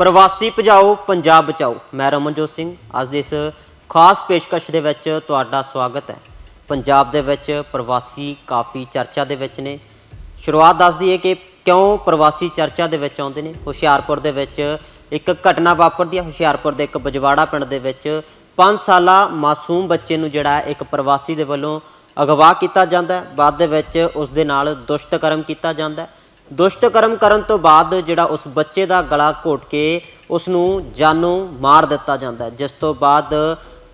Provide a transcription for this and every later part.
ਪ੍ਰਵਾਸੀ ਭਜਾਓ, ਪੰਜਾਬ ਬਚਾਓ। ਮੈਂ ਰਮਨਜੋਤ ਸਿੰਘ, ਅੱਜ ਦੇ ਇਸ ਖਾਸ ਪੇਸ਼ਕਸ਼ ਦੇ ਵਿੱਚ ਤੁਹਾਡਾ ਸਵਾਗਤ ਹੈ। ਪੰਜਾਬ ਦੇ ਵਿੱਚ ਪ੍ਰਵਾਸੀ ਕਾਫੀ ਚਰਚਾ ਦੇ ਵਿੱਚ ਨੇ। ਸ਼ੁਰੂਆਤ ਦੱਸਦੀ ਹੈ ਕਿ ਕਿਉਂ ਪ੍ਰਵਾਸੀ ਚਰਚਾ ਦੇ ਵਿੱਚ ਆਉਂਦੇ ਨੇ? ਹੁਸ਼ਿਆਰਪੁਰ ਦੇ ਵਿੱਚ ਇੱਕ ਘਟਨਾ ਵਾਪਰਦੀ ਹੈ। ਹੁਸ਼ਿਆਰਪੁਰ ਦੇ ਇੱਕ ਬਜਵਾੜਾ ਪਿੰਡ ਦੇ ਵਿੱਚ 5 ਸਾਲਾ ਮਾਸੂਮ ਬੱਚੇ ਨੂੰ ਜਿਹੜਾ ਇੱਕ ਪ੍ਰਵਾਸੀ ਦੇ ਵੱਲੋਂ ਅਗਵਾ ਕੀਤਾ ਜਾਂਦਾ ਹੈ। ਬਾਅਦ ਦੇ ਵਿੱਚ ਉਸ ਦੇ ਨਾਲ ਦੁਸ਼ਟ ਕਰਮ ਕੀਤਾ ਜਾਂਦਾ ਹੈ। ਦੁਸ਼ਟ ਕਰਮ ਕਰਨ ਤੋਂ ਬਾਅਦ ਜਿਹੜਾ ਉਸ ਬੱਚੇ ਦਾ ਗਲਾ ਘੋਟ ਕੇ ਉਸ ਨੂੰ ਜਾਨੋਂ ਮਾਰ ਦਿੱਤਾ ਜਾਂਦਾ ਹੈ। ਜਿਸ ਤੋਂ ਬਾਅਦ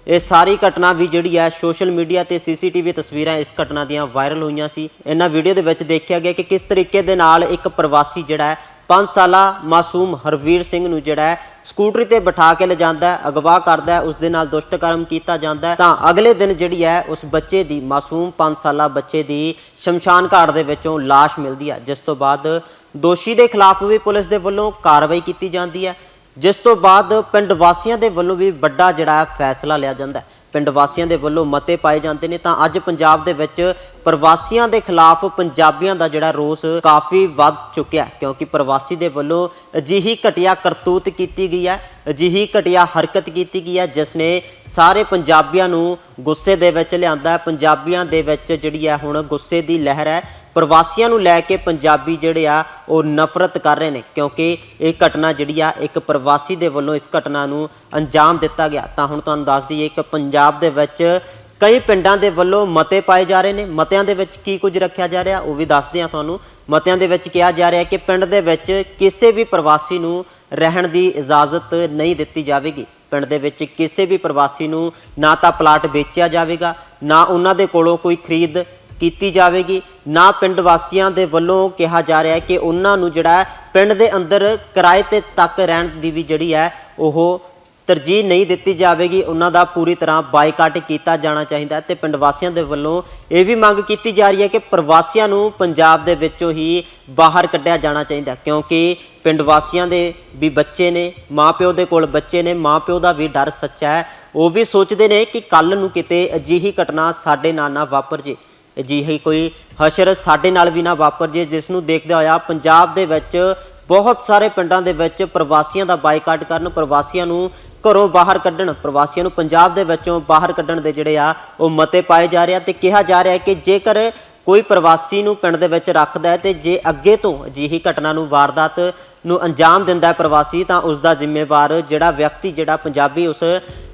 ਇਹ ਸਾਰੀ ਘਟਨਾ ਵੀ ਜਿਹੜੀ ਹੈ ਸੋਸ਼ਲ ਮੀਡੀਆ ਤੇ ਸੀਸੀਟੀਵੀ ਤਸਵੀਰਾਂ ਇਸ ਘਟਨਾ ਦੀਆਂ ਵਾਇਰਲ ਹੋਈਆਂ ਸੀ। ਇਹਨਾਂ ਵੀਡੀਓ ਦੇ ਵਿੱਚ ਦੇਖਿਆ ਗਿਆ ਕਿ ਕਿਸ ਤਰੀਕੇ ਦੇ ਨਾਲ ਇੱਕ ਪ੍ਰਵਾਸੀ ਜਿਹੜਾ ਹੈ 5 ਸਾਲਾ ਮਾਸੂਮ ਹਰਵੀਰ ਸਿੰਘ ਨੂੰ ਜਿਹੜਾ ਹੈ, ਸਕੂਟਰੀ ਤੇ ਬਿਠਾ ਕੇ ਲਿਜਾਂਦਾ ਅਗਵਾ ਕਰਦਾ ਉਸ ਦੇ ਨਾਲ ਦੁਸ਼ਟ ਕਰਮ ਕੀਤਾ ਜਾਂਦਾ ਤਾਂ ਅਗਲੇ ਦਿਨ ਜਿਹੜੀ ਹੈ, ਉਸ ਬੱਚੇ ਦੀ, ਮਾਸੂਮ 5 ਸਾਲਾ ਬੱਚੇ ਦੀ ਸ਼ਮਸ਼ਾਨ ਘਾਟ ਦੇ ਵਿੱਚੋਂ ਲਾਸ਼ ਮਿਲਦੀ ਹੈ। ਜਿਸ ਤੋਂ ਬਾਅਦ ਦੋਸ਼ੀ ਦੇ ਖਿਲਾਫ ਵੀ ਪੁਲਿਸ ਦੇ ਵੱਲੋਂ ਕਾਰਵਾਈ ਕੀਤੀ ਜਾਂਦੀ ਹੈ। ਜਿਸ ਤੋਂ ਬਾਅਦ ਪਿੰਡ ਵਾਸੀਆਂ ਦੇ ਵੱਲੋਂ ਵੀ ਵੱਡਾ ਜਿਹੜਾ ਫੈਸਲਾ ਲਿਆ ਜਾਂਦਾ ਹੈ। ਪਿੰਡ ਵਾਸੀਆਂ ਦੇ ਵੱਲੋਂ ਮਤੇ ਪਾਏ ਜਾਂਦੇ ਨੇ ਤਾਂ ਅੱਜ ਪੰਜਾਬ ਦੇ ਵਿੱਚ ਪ੍ਰਵਾਸੀਆਂ ਦੇ ਖਿਲਾਫ ਪੰਜਾਬੀਆਂ ਦਾ ਜਿਹੜਾ ਰੋਸ ਕਾਫੀ ਵੱਧ ਚੁੱਕਿਆ ਕਿਉਂਕਿ ਪ੍ਰਵਾਸੀ ਦੇ ਵੱਲੋਂ ਅਜਿਹੀ ਘਟੀਆ ਕਰਤੂਤ ਕੀਤੀ ਗਈ ਹੈ, ਅਜਿਹੀ ਘਟੀਆ ਹਰਕਤ ਕੀਤੀ ਗਈ ਹੈ, ਜਿਸ ਨੇ ਸਾਰੇ ਪੰਜਾਬੀਆਂ ਨੂੰ ਗੁੱਸੇ ਦੇ ਵਿੱਚ ਲਿਆਂਦਾ ਹੈ, ਪੰਜਾਬੀਆਂ ਦੇ ਵਿੱਚ ਜਿਹੜੀ ਹੈ ਹੁਣ ਗੁੱਸੇ ਦੀ ਲਹਿਰ ਹੈ। ਪ੍ਰਵਾਸੀਆਂ ਨੂੰ ਲੈ ਕੇ ਪੰਜਾਬੀ ਜਿਹੜੇ ਆ, ਉਹ ਨਫ਼ਰਤ ਕਰ ਰਹੇ ਨੇ, ਕਿਉਂਕਿ ਇਹ ਘਟਨਾ ਜਿਹੜੀ ਆ, ਇੱਕ ਪ੍ਰਵਾਸੀ ਦੇ ਵੱਲੋਂ ਇਸ ਘਟਨਾ ਨੂੰ ਅੰਜਾਮ ਦਿੱਤਾ ਗਿਆ। ਤਾਂ ਹੁਣ ਤੁਹਾਨੂੰ ਦੱਸ ਦਈਏ ਕਿ ਪੰਜਾਬ ਦੇ ਵਿੱਚ ਕਈ ਪਿੰਡਾਂ ਦੇ ਵੱਲੋਂ ਮਤੇ ਪਾਏ ਜਾ ਰਹੇ ਨੇ। ਮਤਿਆਂ ਦੇ ਵਿੱਚ ਕੀ ਕੁਝ ਰੱਖਿਆ ਜਾ ਰਿਹਾ, ਉਹ ਵੀ ਦੱਸਦੇ ਆ ਤੁਹਾਨੂੰ। ਮਤਿਆਂ ਦੇ ਵਿੱਚ ਕਿਹਾ ਜਾ ਰਿਹਾ ਕਿ ਪਿੰਡ ਦੇ ਵਿੱਚ ਕਿਸੇ ਵੀ ਪ੍ਰਵਾਸੀ ਨੂੰ ਰਹਿਣ ਦੀ ਇਜਾਜ਼ਤ ਨਹੀਂ ਦਿੱਤੀ ਜਾਵੇਗੀ। ਪਿੰਡ ਦੇ ਵਿੱਚ ਕਿਸੇ ਵੀ ਪ੍ਰਵਾਸੀ ਨੂੰ ਨਾ ਤਾਂ ਪਲਾਟ ਵੇਚਿਆ ਜਾਵੇਗਾ, ਨਾ ਉਹਨਾਂ ਦੇ ਕੋਲੋਂ ਕੋਈ ਖਰੀਦ ਕੀਤੀ ਜਾਵੇਗੀ। ਨਾ ਪਿੰਡ ਵਾਸੀਆਂ ਦੇ ਵੱਲੋਂ ਕਿਹਾ ਜਾ ਰਿਹਾ ਹੈ ਕਿ ਉਹਨਾਂ ਨੂੰ ਜਿਹੜਾ ਪਿੰਡ ਦੇ ਅੰਦਰ ਕਿਰਾਏ ਤੇ ਤੱਕ ਰਹਿਣ ਦੀ ਵੀ ਜਿਹੜੀ ਹੈ, ਉਹ ਤਰਜੀਹ ਨਹੀਂ ਦਿੱਤੀ ਜਾਵੇਗੀ। ਉਹਨਾਂ ਦਾ ਪੂਰੀ ਤਰ੍ਹਾਂ ਬਾਈਕਾਟ ਕੀਤਾ ਜਾਣਾ ਚਾਹੀਦਾ ਹੈ ਤੇ ਪਿੰਡ ਵਾਸੀਆਂ ਦੇ ਵੱਲੋਂ ਇਹ ਵੀ ਮੰਗ ਕੀਤੀ ਜਾ ਰਹੀ ਹੈ ਕਿ ਪ੍ਰਵਾਸੀਆਂ ਨੂੰ ਪੰਜਾਬ ਦੇ ਵਿੱਚੋਂ ਹੀ ਬਾਹਰ ਕੱਢਿਆ ਜਾਣਾ ਚਾਹੀਦਾ ਕਿਉਂਕਿ ਪਿੰਡ ਵਾਸੀਆਂ ਦੇ ਵੀ ਬੱਚੇ ਨੇ, ਮਾਪਿਓ ਦੇ ਕੋਲ ਬੱਚੇ ਨੇ, ਮਾਪਿਓ ਦਾ ਵੀ ਡਰ ਸੱਚਾ ਹੈ। ਉਹ ਵੀ ਸੋਚਦੇ ਨੇ ਕਿ ਕੱਲ ਨੂੰ ਕਿਤੇ ਅਜਿਹੀ ਘਟਨਾ ਸਾਡੇ ਨਾਲ ਨਾ ਵਾਪਰ ਜੇ। ਅਜਿਹੀ ਕੋਈ ਹਸ਼ਰ ਸਾਡੇ ਨਾਲ ਵੀ ਨਾ ਵਾਪਰ ਜੇ, ਜਿਸ ਨੂੰ ਦੇਖਦੇ ਹੋਇਆ ਪੰਜਾਬ ਦੇ ਵਿੱਚ ਬਹੁਤ ਸਾਰੇ ਪਿੰਡਾਂ ਦੇ ਵਿੱਚ ਪ੍ਰਵਾਸੀਆਂ ਦਾ ਬਾਈਕਾਟ ਕਰਨ, ਪ੍ਰਵਾਸੀਆਂ ਨੂੰ ਘਰੋਂ ਬਾਹਰ ਕੱਢਣ, ਪ੍ਰਵਾਸੀਆਂ ਨੂੰ ਪੰਜਾਬ ਦੇ ਵਿੱਚੋਂ ਬਾਹਰ ਕੱਢਣ ਦੇ ਜਿਹੜੇ ਆ, ਉਹ ਮਤੇ ਪਾਏ ਜਾ ਰਹੇ ਆ ਤੇ ਕਿਹਾ ਜਾ ਰਿਹਾ ਕਿ ਜੇਕਰ ਕੋਈ ਪ੍ਰਵਾਸੀ ਨੂੰ ਪਿੰਡ ਦੇ ਵਿੱਚ ਰੱਖਦਾ ਹੈ ਤੇ ਜੇ ਅੱਗੇ ਤੋਂ ਅਜਿਹੀ ਘਟਨਾ ਨੂੰ, ਵਾਰਦਾਤ ਨੂੰ ਅੰਜਾਮ ਦਿੰਦਾ ਹੈ ਪ੍ਰਵਾਸੀ, ਤਾਂ ਉਸ ਦਾ ਜ਼ਿੰਮੇਵਾਰ ਜਿਹੜਾ ਵਿਅਕਤੀ, ਜਿਹੜਾ ਪੰਜਾਬੀ ਉਸ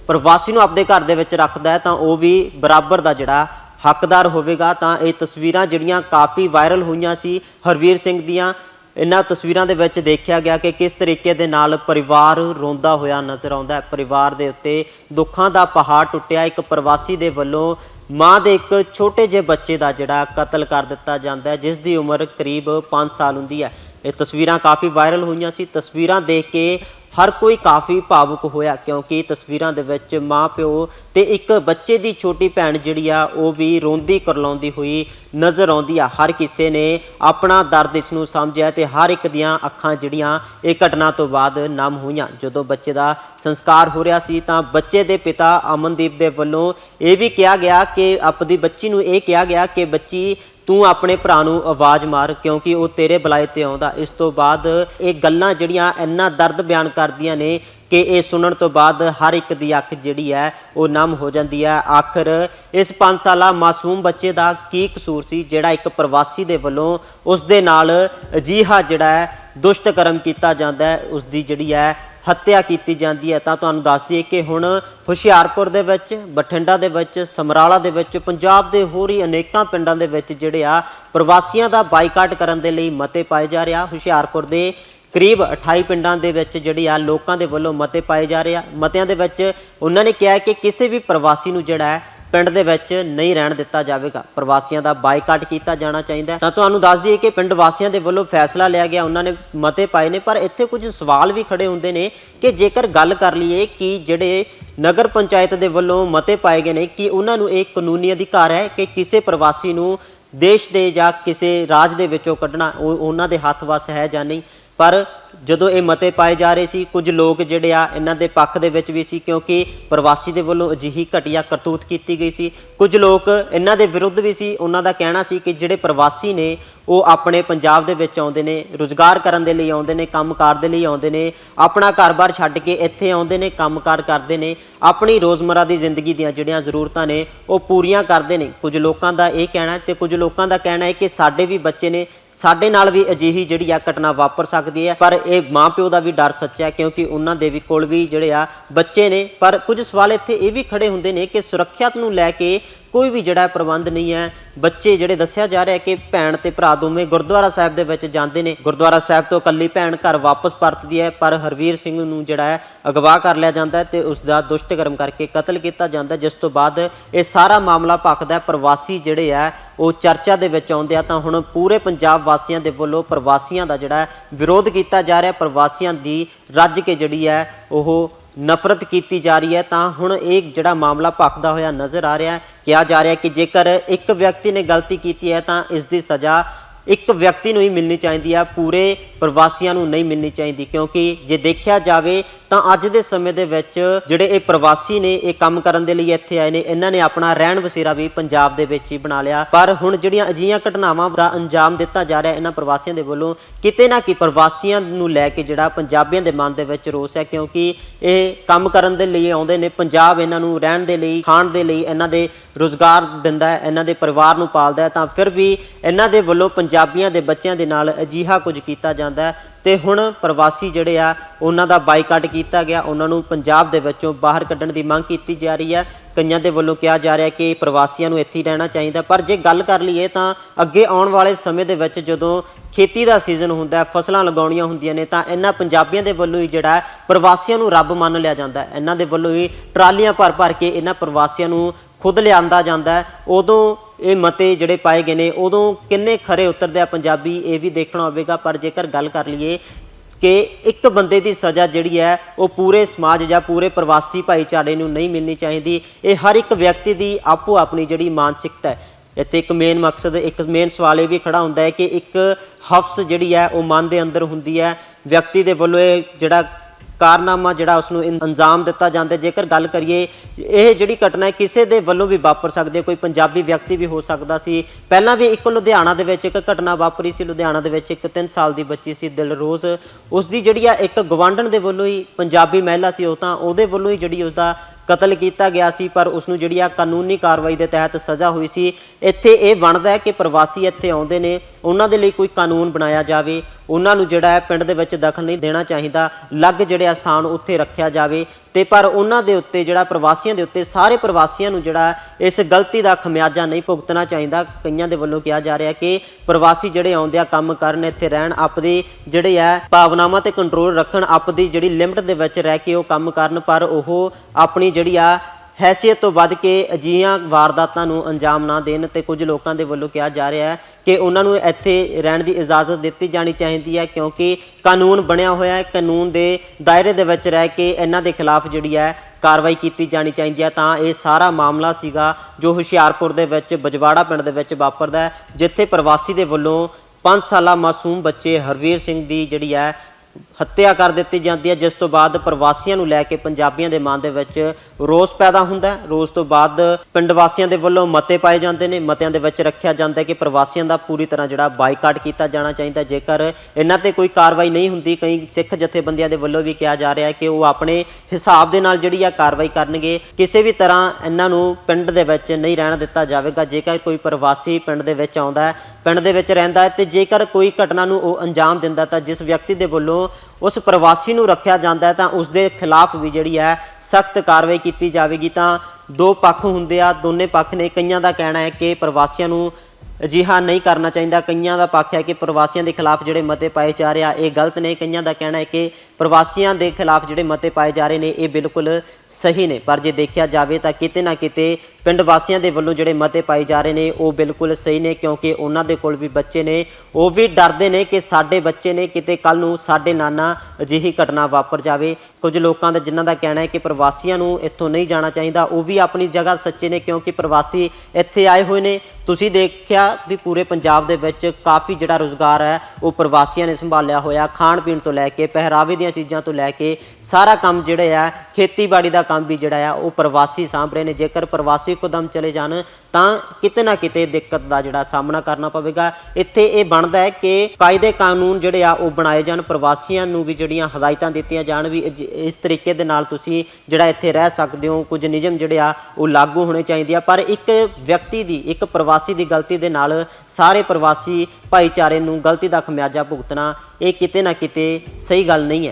ਪ੍ਰਵਾਸੀ ਨੂੰ ਆਪਣੇ ਘਰ ਦੇ ਵਿੱਚ ਰੱਖਦਾ ਹੈ, ਤਾਂ ਉਹ ਵੀ ਬਰਾਬਰ ਦਾ ਜਿਹੜਾ ਹੱਕਦਾਰ ਹੋਵੇਗਾ ਤਾਂ ਇਹ ਤਸਵੀਰਾਂ ਜਿਹੜੀਆਂ ਕਾਫੀ ਵਾਇਰਲ ਹੋਈਆਂ ਸੀ ਹਰਵੀਰ ਸਿੰਘ ਦੀਆਂ, ਇਹਨਾਂ ਤਸਵੀਰਾਂ ਦੇ ਵਿੱਚ ਦੇਖਿਆ ਗਿਆ ਕਿ ਕਿਸ ਤਰੀਕੇ ਦੇ ਨਾਲ ਪਰਿਵਾਰ ਰੋਂਦਾ ਹੋਇਆ ਨਜ਼ਰ ਆਉਂਦਾ ਹੈ। ਪਰਿਵਾਰ ਦੇ ਉੱਤੇ ਦੁੱਖਾਂ ਦਾ ਪਹਾੜ ਟੁੱਟਿਆ। ਇੱਕ ਪ੍ਰਵਾਸੀ ਦੇ ਵੱਲੋਂ ਮਾਂ ਦੇ ਇੱਕ ਛੋਟੇ ਜਿਹੇ ਬੱਚੇ ਦਾ ਜਿਹੜਾ ਕਤਲ ਕਰ ਦਿੱਤਾ ਜਾਂਦਾ ਹੈ, ਜਿਸ ਦੀ ਉਮਰ ਕਰੀਬ 5 ਸਾਲ ਹੁੰਦੀ ਹੈ। ਇਹ ਤਸਵੀਰਾਂ ਕਾਫੀ ਵਾਇਰਲ ਹੋਈਆਂ ਸੀ। ਤਸਵੀਰਾਂ ਦੇਖ ਕੇ ਹਰ ਕੋਈ ਕਾਫੀ ਭਾਵੁਕ ਹੋਇਆ ਕਿਉਂਕਿ ਤਸਵੀਰਾਂ ਦੇ ਵਿੱਚ ਮਾਂ ਪਿਓ ਤੇ ਇੱਕ ਬੱਚੇ ਦੀ ਛੋਟੀ ਭੈਣ ਜਿਹੜੀ ਆ, ਉਹ ਵੀ ਰੋਂਦੀ ਕਰਲਾਉਂਦੀ ਹੋਈ ਨਜ਼ਰ ਆਉਂਦੀ ਆ। ਹਰ ਕਿਸੇ ਨੇ ਆਪਣਾ ਦਰਦ ਇਸ ਨੂੰ ਸਮਝਿਆ ਤੇ ਹਰ ਇੱਕ ਦੀਆਂ ਅੱਖਾਂ ਜਿਹੜੀਆਂ, ਇਹ ਘਟਨਾ ਤੋਂ ਬਾਅਦ ਨਮ ਹੋਈਆਂ। ਜਦੋਂ ਬੱਚੇ ਦਾ ਸੰਸਕਾਰ ਹੋ ਰਿਹਾ ਸੀ ਤਾਂ ਬੱਚੇ ਦੇ ਪਿਤਾ ਅਮਨਦੀਪ ਦੇ ਵੱਲੋਂ ਇਹ ਵੀ ਕਿਹਾ ਗਿਆ ਕਿ ਆਪਦੀ ਬੱਚੀ ਨੂੰ ਇਹ ਕਿਹਾ ਗਿਆ ਕਿ ਬੱਚੀ ਤੂੰ ਆਪਣੇ ਭਰਾ ਨੂੰ ਆਵਾਜ਼ ਮਾਰ ਕਿਉਂਕਿ ਉਹ ਤੇਰੇ ਬੁਲਾਏ ਤੇ ਆਉਂਦਾ। ਇਸ ਤੋਂ ਬਾਅਦ ਇਹ ਗੱਲਾਂ ਜਿਹੜੀਆਂ ਇੰਨਾ ਦਰਦ ਬਿਆਨ ਕਰਦੀਆਂ ਨੇ ਕਿ ਇਹ ਸੁਣਨ ਤੋਂ ਬਾਅਦ ਹਰ ਇੱਕ ਦੀ ਅੱਖ ਜਿਹੜੀ ਹੈ ਉਹ ਨਮ ਹੋ ਜਾਂਦੀ ਹੈ। ਆਖਰ ਇਸ 5 ਸਾਲਾ ਮਾਸੂਮ ਬੱਚੇ ਦਾ ਕੀ ਕਸੂਰ ਸੀ ਜਿਹੜਾ ਇੱਕ ਪ੍ਰਵਾਸੀ ਦੇ ਵੱਲੋਂ ਉਸ ਦੇ ਨਾਲ ਅਜੀਹਾ ਜਿਹੜਾ ਹੈ ਦੁਸ਼ਟ ਕਰਮ ਕੀਤਾ ਜਾਂਦਾ ਹੈ ਉਸ ਦੀ ਜਿਹੜੀ ਹੈ ਹੱਤਿਆ ਕੀਤੀ ਜਾਂਦੀ ਹੈ। ਤਾਂ ਤੁਹਾਨੂੰ ਦੱਸ ਦਈਏ ਕਿ ਹੁਣ ਹੁਸ਼ਿਆਰਪੁਰ ਦੇ ਵਿੱਚ, ਬਠਿੰਡਾ ਦੇ ਵਿੱਚ, ਸਮਰਾਲਾ ਦੇ ਵਿੱਚ, ਪੰਜਾਬ ਦੇ ਹੋਰ ਹੀ ਅਨੇਕਾਂ ਪਿੰਡਾਂ ਦੇ ਵਿੱਚ ਜਿਹੜੇ ਆ, ਪ੍ਰਵਾਸੀਆਂ ਦਾ ਬਾਈਕਾਟ ਕਰਨ ਦੇ ਲਈ ਮਤੇ ਪਾਏ ਜਾ ਰਿਹਾ ਹੁਸ਼ਿਆਰਪੁਰ ਦੇ ਕਰੀਬ 28 ਪਿੰਡਾਂ ਦੇ ਵਿੱਚ ਜਿਹੜੇ ਆ, ਲੋਕਾਂ ਦੇ ਵੱਲੋਂ ਮਤੇ ਪਾਏ ਜਾ ਰਹੇ ਆ। ਮਤਿਆਂ ਦੇ ਵਿੱਚ ਉਹਨਾਂ ਨੇ ਕਿਹਾ ਕਿ ਕਿਸੇ ਵੀ ਪ੍ਰਵਾਸੀ ਨੂੰ ਜਿਹੜਾ ਹੈ ਪਿੰਡ ਦੇ ਵਿੱਚ ਨਹੀਂ ਰਹਿਣ ਦਿੱਤਾ ਜਾਵੇਗਾ। ਪ੍ਰਵਾਸੀਆਂ ਦਾ ਬਾਈਕਾਟ ਕੀਤਾ ਜਾਣਾ ਚਾਹੀਦਾ ਤਾਂ ਤੁਹਾਨੂੰ ਦੱਸ ਦਈਏ ਕਿ ਪਿੰਡ ਵਾਸੀਆਂ ਦੇ ਵੱਲੋਂ ਫੈਸਲਾ ਲਿਆ ਗਿਆ। ਉਹਨਾਂ ਨੇ ਮਤੇ ਪਾਏ ਨੇ, ਪਰ ਇੱਥੇ ਕੁਝ ਸਵਾਲ ਵੀ ਖੜੇ ਹੁੰਦੇ ਨੇ ਕਿ ਜੇਕਰ ਗੱਲ ਕਰ ਲਈਏ ਕਿ ਜਿਹੜੇ ਨਗਰ ਪੰਚਾਇਤ ਦੇ ਵੱਲੋਂ ਮਤੇ ਪਾਏ ਗਏ ਨੇ, ਕਿ ਉਹਨਾਂ ਨੂੰ ਇਹ ਕਾਨੂੰਨੀ ਅਧਿਕਾਰ ਹੈ ਕਿ ਕਿਸੇ ਪ੍ਰਵਾਸੀ ਨੂੰ ਦੇਸ਼ ਦੇ ਜਾਂ ਕਿਸੇ ਰਾਜ ਦੇ ਵਿੱਚੋਂ ਕੱਢਣਾ, ਉਹ ਉਹਨਾਂ ਦੇ ਹੱਥ ਵੱਸ ਹੈ ਜਾਂ ਨਹੀਂ? ਪਰ ਜਦੋਂ ਇਹ ਮਤੇ ਪਾਏ ਜਾ ਰਹੇ ਸੀ, ਕੁਝ ਲੋਕ ਜਿਹੜੇ ਆ ਇਹਨਾਂ ਦੇ ਪੱਖ ਦੇ ਵਿੱਚ ਵੀ ਸੀ, ਕਿਉਂਕਿ ਪ੍ਰਵਾਸੀ ਦੇ ਵੱਲੋਂ ਅਜਿਹੀ ਘਟੀਆ ਕਰਤੂਤ ਕੀਤੀ ਗਈ ਸੀ। ਕੁਝ ਲੋਕ ਇਹਨਾਂ ਦੇ ਵਿਰੁੱਧ ਵੀ ਸੀ, ਉਹਨਾਂ ਦਾ ਕਹਿਣਾ ਸੀ ਕਿ ਜਿਹੜੇ ਪ੍ਰਵਾਸੀ ਨੇ, ਉਹ ਆਪਣੇ ਪੰਜਾਬ ਦੇ ਵਿੱਚ ਆਉਂਦੇ ਨੇ, ਰੁਜ਼ਗਾਰ ਕਰਨ ਦੇ ਲਈ ਆਉਂਦੇ ਨੇ, ਕੰਮਕਾਰ ਦੇ ਲਈ ਆਉਂਦੇ ਨੇ, ਆਪਣਾ ਘਰ-ਬਾਰ ਛੱਡ ਕੇ ਇੱਥੇ ਆਉਂਦੇ ਨੇ, ਕੰਮਕਾਰ ਕਰਦੇ ਨੇ, ਆਪਣੀ ਰੋਜ਼ਮਰਾ ਦੀ ਜ਼ਿੰਦਗੀ ਦੀਆਂ ਜਿਹੜੀਆਂ ਜ਼ਰੂਰਤਾਂ ਨੇ, ਉਹ ਪੂਰੀਆਂ ਕਰਦੇ ਨੇ। ਕੁਝ ਲੋਕਾਂ ਦਾ ਇਹ ਕਹਿਣਾ ਹੈ ਤੇ ਕੁਝ ਲੋਕਾਂ ਦਾ ਕਹਿਣਾ ਹੈ ਕਿ ਸਾਡੇ ਵੀ ਬੱਚੇ ਨੇ, ਸਾਡੇ ਨਾਲ ਵੀ ਅਜਿਹੀ ਜਿਹੜੀ ਆ ਘਟਨਾ ਵਾਪਰ ਸਕਦੀ ਹੈ, ਪਰ ਇਹ ਮਾਪਿਓ ਦਾ ਵੀ ਡਰ ਸੱਚਾ ਕਿਉਂਕਿ ਉਹਨਾਂ ਦੇ ਵੀ ਕੋਲ ਵੀ ਜਿਹੜੇ ਆ ਬੱਚੇ ਨੇ। ਪਰ ਕੁਝ ਸਵਾਲ ਇੱਥੇ ਇਹ ਵੀ ਖੜੇ ਹੁੰਦੇ ਨੇ ਕਿ ਸੁਰੱਖਿਆ ਨੂੰ ਲੈ ਕੇ ਕੋਈ ਵੀ ਜਿਹੜਾ ਪ੍ਰਬੰਧ ਨਹੀਂ ਹੈ। ਬੱਚੇ ਜਿਹੜੇ ਦੱਸਿਆ ਜਾ ਰਿਹਾ ਕਿ ਭੈਣ ਤੇ ਭਰਾ ਦੋਵੇਂ ਗੁਰਦੁਆਰਾ ਸਾਹਿਬ ਦੇ ਵਿੱਚ ਜਾਂਦੇ ਨੇ। ਗੁਰਦੁਆਰਾ ਸਾਹਿਬ ਤੋਂ ਇਕੱਲੀ ਭੈਣ ਘਰ ਵਾਪਸ ਪਰਤਦੀ ਹੈ, ਪਰ ਹਰਵੀਰ ਸਿੰਘ ਨੂੰ ਜਿਹੜਾ ਹੈ ਅਗਵਾ ਕਰ ਲਿਆ ਜਾਂਦਾ ਹੈ ਤੇ ਉਸ ਦਾ ਦੁਸ਼ਟਕਰਮ ਕਰਕੇ ਕਤਲ ਕੀਤਾ ਜਾਂਦਾ ਜਿਸ ਤੋਂ ਬਾਅਦ ਇਹ ਸਾਰਾ ਮਾਮਲਾ ਭਖਦਾ ਪ੍ਰਵਾਸੀ ਜਿਹੜੇ ਆ, ਉਹ ਚਰਚਾ ਦੇ ਵਿੱਚ ਆਉਂਦੇ ਆ। ਤਾਂ ਹੁਣ ਪੂਰੇ ਪੰਜਾਬ ਵਾਸੀਆਂ ਦੇ ਵੱਲੋਂ ਪ੍ਰਵਾਸੀਆਂ ਦਾ ਜਿਹੜਾ ਵਿਰੋਧ ਕੀਤਾ ਜਾ ਰਿਹਾ। ਪ੍ਰਵਾਸੀਆਂ ਦੀ ਰੱਜ ਕੇ ਜਿਹੜੀ ਹੈ, ਉਹ ਨਫ਼ਰਤ ਕੀਤੀ ਜਾ ਰਹੀ ਹੈ, ਤਾਂ ਹੁਣ ਇਹ ਜਿਹੜਾ ਮਾਮਲਾ ਭਖਦਾ ਹੋਇਆ ਨਜ਼ਰ ਆ ਰਿਹਾ ਹੈ, ਕਿਹਾ ਜਾ ਰਿਹਾ ਹੈ ਕਿ ਜੇਕਰ ਇੱਕ ਵਿਅਕਤੀ ਨੇ ਗਲਤੀ ਕੀਤੀ ਹੈ, ਤਾਂ ਇਸ ਦੀ ਸਜ਼ਾ ਇੱਕ ਵਿਅਕਤੀ ਨੂੰ ਹੀ ਮਿਲਣੀ ਚਾਹੀਦੀ ਹੈ, ਪੂਰੇ ਪ੍ਰਵਾਸੀਆਂ ਨੂੰ ਨਹੀਂ ਮਿਲਣੀ ਚਾਹੀਦੀ, ਕਿਉਂਕਿ ਜੇ ਦੇਖਿਆ ਜਾਵੇ ਤਾਂ ਅੱਜ ਦੇ ਸਮੇਂ ਦੇ ਵਿੱਚ ਜਿਹੜੇ ਇਹ ਪ੍ਰਵਾਸੀ ਨੇ ਇਹ ਕੰਮ ਕਰਨ ਦੇ ਲਈ ਇੱਥੇ ਆਏ ਨੇ, ਇਹਨਾਂ ਨੇ ਆਪਣਾ ਰਹਿਣ ਵਸੇਰਾ ਵੀ ਪੰਜਾਬ ਦੇ ਵਿੱਚ ਹੀ ਬਣਾ ਲਿਆ। ਪਰ ਹੁਣ ਜਿਹੜੀਆਂ ਅਜੀਆਂ ਘਟਨਾਵਾਂ ਦਾ ਅੰਜਾਮ ਦਿੱਤਾ ਜਾ ਰਿਹਾ ਇਹਨਾਂ ਪ੍ਰਵਾਸੀਆਂ ਦੇ ਵੱਲੋਂ, ਕਿਤੇ ਨਾ ਕਿ ਪ੍ਰਵਾਸੀਆਂ ਨੂੰ ਲੈ ਕੇ ਜਿਹੜਾ ਪੰਜਾਬੀਆਂ ਦੇ ਮਨ ਦੇ ਵਿੱਚ ਰੋਸ ਹੈ, ਕਿਉਂਕਿ ਇਹ ਕੰਮ ਕਰਨ ਦੇ ਲਈ ਆਉਂਦੇ ਨੇ, ਪੰਜਾਬ ਇਹਨਾਂ ਨੂੰ ਰਹਿਣ ਦੇ ਲਈ, ਖਾਣ ਦੇ ਲਈ, ਇਹਨਾਂ ਦੇ ਰੋਜ਼ਗਾਰ ਦਿੰਦਾ ਹੈ, ਇਹਨਾਂ ਦੇ ਪਰਿਵਾਰ ਨੂੰ ਪਾਲਦਾ ਹੈ, ਤਾਂ ਫਿਰ ਵੀ ਇਹਨਾਂ ਦੇ ਵੱਲੋਂ ਪੰਜਾਬੀਆਂ ਦੇ ਬੱਚਿਆਂ ਦੇ ਨਾਲ ਅਜੀਹਾ ਕੁਝ ਕੀਤਾ ਜਾਂਦਾ ਹੈ। ਤੇ ਹੁਣ ਪ੍ਰਵਾਸੀ ਜਿਹੜੇ ਆ, ਉਹਨਾਂ ਦਾ ਬਾਈਕਾਟ ਕੀਤਾ ਗਿਆ। ਉਹਨਾਂ ਨੂੰ ਪੰਜਾਬ ਦੇ ਵਿੱਚੋਂ ਬਾਹਰ ਕੱਢਣ ਦੀ ਮੰਗ ਕੀਤੀ ਜਾ ਰਹੀ ਹੈ ਕਈਆਂ ਦੇ ਵੱਲੋਂ ਕਿਹਾ ਜਾ ਰਿਹਾ ਕਿ ਪ੍ਰਵਾਸੀਆਂ ਨੂੰ ਇੱਥੇ ਹੀ ਰਹਿਣਾ ਚਾਹੀਦਾ। ਪਰ ਜੇ ਗੱਲ ਕਰ ਲਈਏ ਤਾਂ ਅੱਗੇ ਆਉਣ ਵਾਲੇ ਸਮੇਂ ਦੇ ਵਿੱਚ ਜਦੋਂ ਖੇਤੀ ਦਾ ਸੀਜ਼ਨ ਹੁੰਦਾ ਫਸਲਾਂ ਲਗਾਉਣੀਆਂ ਹੁੰਦੀਆਂ ਨੇ, ਤਾਂ ਇਹਨਾਂ ਪੰਜਾਬੀਆਂ ਦੇ ਵੱਲੋਂ ਹੀ ਜਿਹੜਾ ਪ੍ਰਵਾਸੀਆਂ ਨੂੰ ਰੱਬ ਮੰਨ ਲਿਆ ਜਾਂਦਾ ਇਹਨਾਂ ਦੇ ਵੱਲੋਂ ਹੀ ਟਰਾਲੀਆਂ ਭਰ ਭਰ ਕੇ ਇਹਨਾਂ ਪ੍ਰਵਾਸੀਆਂ ਨੂੰ ਖੁਦ ਲਿਆਂਦਾ ਜਾਂਦਾ ਉਦੋਂ ਇਹ ਮਤੇ ਜਿਹੜੇ ਪਾਏ ਗਏ ਨੇ, ਉਦੋਂ ਕਿੰਨੇ ਖਰੇ ਉਤਰਦੇ ਆ ਪੰਜਾਬੀ ਇਹ ਵੀ ਦੇਖਣਾ ਹੋਵੇਗਾ, ਪਰ ਜੇਕਰ ਗੱਲ ਕਰ ਲਈਏ ਕਿ ਇੱਕ ਬੰਦੇ ਦੀ ਸਜ਼ਾ ਜਿਹੜੀ ਹੈ, ਉਹ ਪੂਰੇ ਸਮਾਜ ਜਾਂ ਪੂਰੇ ਪ੍ਰਵਾਸੀ ਭਾਈਚਾਰੇ ਨੂੰ ਨਹੀਂ ਮਿਲਣੀ ਚਾਹੀਦੀ। ਇਹ ਹਰ ਇੱਕ ਵਿਅਕਤੀ ਦੀ ਆਪੋ ਆਪਣੀ ਜਿਹੜੀ ਮਾਨਸਿਕਤਾ ਹੈ। ਇੱਥੇ ਇੱਕ ਮੇਨ ਮਕਸਦ, ਇੱਕ ਮੇਨ ਸਵਾਲ ਇਹ ਵੀ ਖੜਾ ਹੁੰਦਾ ਹੈ ਕਿ ਇੱਕ ਹਫਸ ਜਿਹੜੀ ਹੈ, ਉਹ ਮਨ ਦੇ ਅੰਦਰ ਹੁੰਦੀ ਹੈ। ਵਿਅਕਤੀ ਦੇ ਵੱਲੋਂ ਇਹ ਜਿਹੜਾ ਕਾਰਨਾਮਾ ਜਿਹੜਾ ਉਸ ਨੂੰ ਅੰਜਾਮ ਦਿੱਤਾ ਜਾਂਦਾ ਜੇਕਰ ਗੱਲ ਕਰੀਏ, ਇਹ ਜਿਹੜੀ ਘਟਨਾ ਕਿਸੇ ਦੇ ਵੱਲੋਂ ਵੀ ਵਾਪਰ ਸਕਦੀ ਹੈ। ਕੋਈ ਪੰਜਾਬੀ ਵਿਅਕਤੀ ਵੀ ਹੋ ਸਕਦਾ ਸੀ। ਪਹਿਲਾਂ ਵੀ ਇੱਕ ਲੁਧਿਆਣਾ ਦੇ ਵਿੱਚ ਇੱਕ ਘਟਨਾ ਵਾਪਰੀ ਸੀ। ਲੁਧਿਆਣਾ ਦੇ ਵਿੱਚ ਇੱਕ 3 ਸਾਲ ਦੀ ਬੱਚੀ ਸੀ, ਦਿਲਰੋਜ਼। ਉਸ ਦੀ ਜਿਹੜੀ ਆ ਇੱਕ ਗਵਾਂਢਣ ਦੇ ਵੱਲੋਂ ਹੀ ਪੰਜਾਬੀ ਮਹਿਲਾ ਸੀ ਉਹ ਤਾਂ ਉਹਦੇ ਵੱਲੋਂ ਹੀ ਜਿਹੜੀ ਉਸ ਦਾ ਕਤਲ ਕੀਤਾ ਗਿਆ ਸੀ, ਪਰ ਉਸ ਨੂੰ ਜਿਹੜੀ ਆ ਕਾਨੂੰਨੀ ਕਾਰਵਾਈ ਦੇ ਤਹਿਤ ਸਜ਼ਾ ਹੋਈ ਸੀ। ਇੱਥੇ ਇਹ ਬਣਦਾ ਹੈ ਕਿ ਪ੍ਰਵਾਸੀ ਇੱਥੇ ਆਉਂਦੇ ਨੇ। ਉਹਨਾਂ ਦੇ ਲਈ ਕੋਈ ਕਾਨੂੰਨ ਬਣਾਇਆ ਜਾਵੇ। ਉਹਨਾਂ ਨੂੰ ਜਿਹੜਾ ਹੈ ਪਿੰਡ ਦੇ ਵਿੱਚ ਦਖਲ ਨਹੀਂ ਦੇਣਾ ਚਾਹੀਦਾ, ਲੱਗ ਜਿਹੜੇ ਆ ਸਥਾਨ ਉੱਥੇ ਰੱਖਿਆ ਜਾਵੇ। ਤੇ ਪਰ ਉਹਨਾਂ ਦੇ ਉੱਤੇ ਜਿਹੜਾ ਪ੍ਰਵਾਸੀਆਂ ਦੇ ਉੱਤੇ ਸਾਰੇ ਪ੍ਰਵਾਸੀਆਂ ਨੂੰ ਜਿਹੜਾ ਇਸ ਗਲਤੀ ਦਾ ਖਮਿਆਜਾ ਨਹੀਂ ਭੁਗਤਣਾ ਚਾਹੀਦਾ। ਕਈਆਂ ਦੇ ਵੱਲੋਂ ਕਿਹਾ ਜਾ ਰਿਹਾ ਕਿ ਪ੍ਰਵਾਸੀ ਜਿਹੜੇ ਆਉਂਦੇ ਆ, ਕੰਮ ਕਰਨ ਇੱਥੇ ਰਹਿਣ, ਆਪਦੀ ਜਿਹੜੇ ਆ ਭਾਵਨਾਵਾਂ ਤੇ ਕੰਟਰੋਲ ਰੱਖਣ, ਆਪਦੀ ਜਿਹੜੀ ਲਿਮਟ ਦੇ ਵਿੱਚ ਰਹਿ ਕੇ ਉਹ ਕੰਮ ਕਰਨ, ਪਰ ਉਹ ਆਪਣੀ ਜਿਹੜੀ ਆ ਹੈਸੀਅਤ ਤੋਂ ਵੱਧ ਕੇ ਅਜਿਹੀਆਂ ਵਾਰਦਾਤਾਂ ਨੂੰ ਅੰਜਾਮ ਨਾ ਦੇਣ ਤੇ ਕੁਝ ਲੋਕਾਂ ਦੇ ਵੱਲੋਂ ਕਿਹਾ ਜਾ ਰਿਹਾ ਹੈ ਕਿ ਉਹਨਾਂ ਨੂੰ ਇੱਥੇ ਰਹਿਣ ਦੀ ਇਜਾਜ਼ਤ ਦਿੱਤੀ ਜਾਣੀ ਚਾਹੀਦੀ ਹੈ ਕਿਉਂਕਿ ਕਾਨੂੰਨ ਬਣਿਆ ਹੋਇਆ ਹੈ, ਕਾਨੂੰਨ ਦੇ ਦਾਇਰੇ ਦੇ ਵਿੱਚ ਰਹਿ ਕੇ ਇਹਨਾਂ ਦੇ ਖਿਲਾਫ ਜਿਹੜੀ ਹੈ ਕਾਰਵਾਈ ਕੀਤੀ ਜਾਣੀ ਚਾਹੀਦੀ ਹੈ। ਤਾਂ ਇਹ ਸਾਰਾ ਮਾਮਲਾ ਸੀਗਾ ਜੋ ਹੁਸ਼ਿਆਰਪੁਰ ਦੇ ਵਿੱਚ, ਬਜਵਾੜਾ ਪਿੰਡ ਦੇ ਵਿੱਚ ਵਾਪਰਦਾ ਹੈ, ਜਿੱਥੇ ਪ੍ਰਵਾਸੀ ਦੇ ਵੱਲੋਂ 5 ਸਾਲਾ ਮਾਸੂਮ ਬੱਚੇ ਹਰਵੀਰ ਸਿੰਘ ਦੀ ਜਿਹੜੀ ਹੈ ਹੱਤਿਆ ਕਰ ਦਿੱਤੀ ਜਾਂਦੀ ਹੈ, ਜਿਸ ਤੋਂ ਬਾਅਦ ਪ੍ਰਵਾਸੀਆਂ ਨੂੰ ਲੈ ਕੇ ਪੰਜਾਬੀਆਂ ਦੇ ਮਨ ਦੇ ਵਿੱਚ ਰੋਸ ਪੈਦਾ ਹੁੰਦਾ ਹੈ। ਰੋਸ ਤੋਂ ਬਾਅਦ ਪਿੰਡ ਵਾਸੀਆਂ ਦੇ ਵੱਲੋਂ ਮਤੇ ਪਾਏ ਜਾਂਦੇ ਨੇ। ਮਤਿਆਂ ਦੇ ਵਿੱਚ ਰੱਖਿਆ ਜਾਂਦਾ ਹੈ ਕਿ ਪ੍ਰਵਾਸੀਆਂ ਦਾ ਪੂਰੀ ਤਰ੍ਹਾਂ ਜਿਹੜਾ ਬਾਈਕਾਟ ਕੀਤਾ ਜਾਣਾ ਚਾਹੀਦਾ ਜੇਕਰ ਇਹਨਾਂ ਤੇ ਕੋਈ ਕਾਰਵਾਈ ਨਹੀਂ ਹੁੰਦੀ, ਕਈ ਸਿੱਖ ਜਥੇਬੰਦੀਆਂ ਦੇ ਵੱਲੋਂ ਵੀ ਕਿਹਾ ਜਾ ਰਿਹਾ ਹੈ ਕਿ ਉਹ ਆਪਣੇ ਹਿਸਾਬ ਦੇ ਨਾਲ ਜਿਹੜੀ ਆ ਕਾਰਵਾਈ ਕਰਨਗੇ। ਕਿਸੇ ਵੀ ਤਰ੍ਹਾਂ ਇਹਨਾਂ ਨੂੰ ਪਿੰਡ ਦੇ ਵਿੱਚ ਨਹੀਂ ਰਹਿਣ ਦਿੱਤਾ ਜਾਵੇਗਾ। ਜੇਕਰ ਕੋਈ ਪ੍ਰਵਾਸੀ ਪਿੰਡ ਦੇ ਵਿੱਚ ਆਉਂਦਾ ਹੈ, ਪਿੰਡ ਦੇ ਵਿੱਚ ਰਹਿੰਦਾ ਹੈ ਤੇ ਜੇਕਰ ਕੋਈ ਘਟਨਾ ਨੂੰ ਉਹ ਅੰਜਾਮ ਦਿੰਦਾ ਤਾਂ ਜਿਸ ਵਿਅਕਤੀ ਦੇ ਵੱਲੋਂ ਉਸ ਪ੍ਰਵਾਸੀ ਨੂੰ ਰੱਖਿਆ ਜਾਂਦਾ ਹੈ ਤਾਂ ਉਸ ਦੇ ਖਿਲਾਫ ਵੀ ਜਿਹੜੀ ਹੈ ਸਖਤ ਕਾਰਵਾਈ ਕੀਤੀ ਜਾਵੇਗੀ ਤਾਂ ਦੋ ਪੱਖ ਹੁੰਦੇ ਆ, ਦੋਨੇ ਪੱਖ ਨੇ। ਕਈਆਂ ਦਾ ਕਹਿਣਾ ਹੈ ਕਿ ਪ੍ਰਵਾਸੀਆਂ ਨੂੰ ਅਜਿਹਾ ਨਹੀਂ ਕਰਨਾ ਚਾਹੀਦਾ। ਕਈਆਂ ਦਾ ਪੱਖ ਹੈ ਕਿ ਪ੍ਰਵਾਸੀਆਂ ਦੇ ਖਿਲਾਫ ਜਿਹੜੇ ਮਤੇ ਪਾਏ ਜਾ ਰਹੇ ਆ, ਇਹ ਗਲਤ ਨੇ। ਕਈਆਂ ਦਾ ਕਹਿਣਾ ਹੈ ਕਿ ਪ੍ਰਵਾਸੀਆਂ ਦੇ ਖਿਲਾਫ ਜਿਹੜੇ ਮਤੇ ਪਾਏ ਜਾ ਰਹੇ ਨੇ, ਇਹ ਬਿਲਕੁਲ ਸਹੀ ਨੇ। ਪਰ ਜੇ ਦੇਖਿਆ ਜਾਵੇ ਤਾਂ ਕਿਤੇ ਨਾ ਕਿਤੇ ਪਿੰਡ ਵਾਸੀਆਂ ਦੇ ਵੱਲੋਂ ਜਿਹੜੇ ਮਤੇ ਪਾਏ ਜਾ ਰਹੇ ਨੇ, ਉਹ ਬਿਲਕੁਲ ਸਹੀ ਨੇ, ਕਿਉਂਕਿ ਉਹਨਾਂ ਦੇ ਕੋਲ ਵੀ ਬੱਚੇ ਨੇ। ਉਹ ਵੀ ਡਰਦੇ ਨੇ ਕਿ ਸਾਡੇ ਬੱਚੇ ਨੇ ਕਿਤੇ ਕੱਲ ਨੂੰ ਸਾਡੇ ਨਾਨਾ ਅਜਿਹੀ ਘਟਨਾ ਵਾਪਰ ਜਾਵੇ। ਕੁਝ ਲੋਕਾਂ ਦਾ ਜਿਨ੍ਹਾਂ ਦਾ ਕਹਿਣਾ ਹੈ ਕਿ ਪ੍ਰਵਾਸੀਆਂ ਨੂੰ ਇੱਥੋਂ ਨਹੀਂ ਜਾਣਾ ਚਾਹੀਦਾ, ਉਹ ਵੀ ਆਪਣੀ ਜਗ੍ਹਾ ਸੱਚੇ ਨੇ, ਕਿਉਂਕਿ ਪ੍ਰਵਾਸੀ ਇੱਥੇ ਆਏ ਹੋਏ ਨੇ। ਤੁਸੀਂ ਦੇਖਿਆ ਵੀ ਪੂਰੇ ਪੰਜਾਬ ਦੇ ਵਿੱਚ ਕਾਫੀ ਜਿਹੜਾ ਰੋਜ਼ਗਾਰ ਹੈ, ਉਹ ਪ੍ਰਵਾਸੀਆਂ ਨੇ ਸੰਭਾਲਿਆ ਹੋਇਆ। ਖਾਣ ਪੀਣ ਤੋਂ ਲੈ ਕੇ ਪਹਿਰਾਵੇ ਦੀਆਂ ਚੀਜ਼ਾਂ ਤੋਂ ਲੈ ਕੇ ਸਾਰਾ ਕੰਮ ਜਿਹੜੇ ਆ, ਖੇਤੀਬਾੜੀ ਦਾ ਕੰਮ ਵੀ ਜਿਹੜਾ ਆ, ਉਹ ਪ੍ਰਵਾਸੀ ਸਾਂਭ ਰਹੇ ਨੇ। ਜੇਕਰ ਪ੍ਰਵਾਸੀ ਕੁਦਮ ਚਲੇ ਜਾਣ, ਤਾਂ ਕਿਤੇ ਨਾ ਕਿਤੇ ਦਿੱਕਤ ਦਾ ਜਿਹੜਾ ਸਾਹਮਣਾ ਕਰਨਾ ਪਵੇਗਾ। ਇੱਥੇ ਇਹ ਬਣਦਾ ਹੈ ਕਿ ਕਾਇਦੇ ਕਾਨੂੰਨ ਜਿਹੜੇ ਆ, ਉਹ ਬਣਾਏ ਜਾਣ। ਪ੍ਰਵਾਸੀਆਂ ਨੂੰ ਵੀ ਜਿਹੜੀਆਂ ਹਦਾਇਤਾਂ ਦਿੱਤੀਆਂ ਜਾਣ ਵੀ ਇਸ ਤਰੀਕੇ ਦੇ ਨਾਲ ਤੁਸੀਂ ਜਿਹੜਾ ਇੱਥੇ ਰਹਿ ਸਕਦੇ ਹੋ। ਕੁਝ ਨਿਯਮ ਜਿਹੜੇ ਆ, ਉਹ ਲਾਗੂ ਹੋਣੇ ਚਾਹੀਦੇ ਆ। ਪਰ ਇੱਕ ਵਿਅਕਤੀ ਦੀ, ਇੱਕ ਪ੍ਰਵਾਸੀ ਦੀ ਗਲਤੀ ਦੇ ਨਾਲ ਸਾਰੇ ਪ੍ਰਵਾਸੀ ਭਾਈਚਾਰੇ ਨੂੰ ਗਲਤੀ ਦਾ ਖਮਿਆਜਾ ਭੁਗਤਣਾ, ਇਹ ਕਿਤੇ ਨਾ ਕਿਤੇ ਸਹੀ ਗੱਲ ਨਹੀਂ ਹੈ।